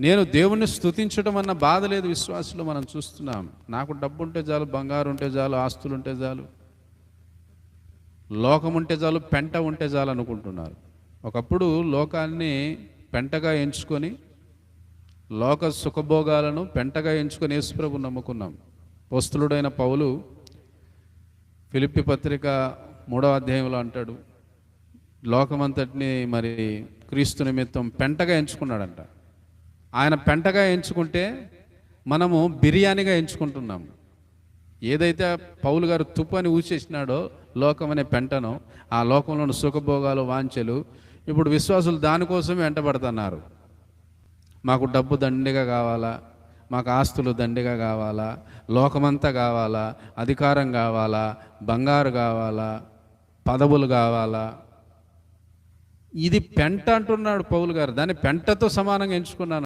నేను దేవుణ్ణి స్తుతించడం అన్న బాధ లేదు విశ్వాసులు మనం చూస్తున్నాం. నాకు డబ్బు ఉంటే చాలు బంగారు ఉంటే చాలు ఆస్తులు ఉంటే చాలు లోకం ఉంటే చాలు పెంట ఉంటే చాలు అనుకుంటున్నారు. ఒకప్పుడు లోకాన్ని పెంటగా ఎంచుకొని లోక సుఖభోగాలను పెంటగా ఎంచుకొని యేసుప్రభు నమ్ముకున్నాం. పోస్తులుడైన పౌలు ఫిలిప్పి పత్రిక మూడవ అధ్యాయంలో అంటాడు లోకమంతటిని మరి క్రీస్తు నిమిత్తం పెంటగా ఎంచుకున్నాడంట. ఆయన పెంటగా ఎంచుకుంటే మనము బిర్యానీగా ఎంచుకుంటున్నాము ఏదైతే పౌలు గారు తుప్పు అని ఊసేసినాడో లోకం అనే పెంటను ఆ లోకంలోని సుఖభోగాలు వాంఛలు ఇప్పుడు విశ్వాసులు దానికోసమే వెంటబడుతున్నారు. మాకు డబ్బు దండిగా కావాలా? మాకు ఆస్తులు దండిగా కావాలా? లోకమంతా కావాలా? అధికారం కావాలా? బంగారు కావాలా? పదవులు కావాలా? ఇది పెంట అంటున్నాడు పౌలు గారు. దాన్ని పెంటతో సమానంగా ఎంచుకున్నాను.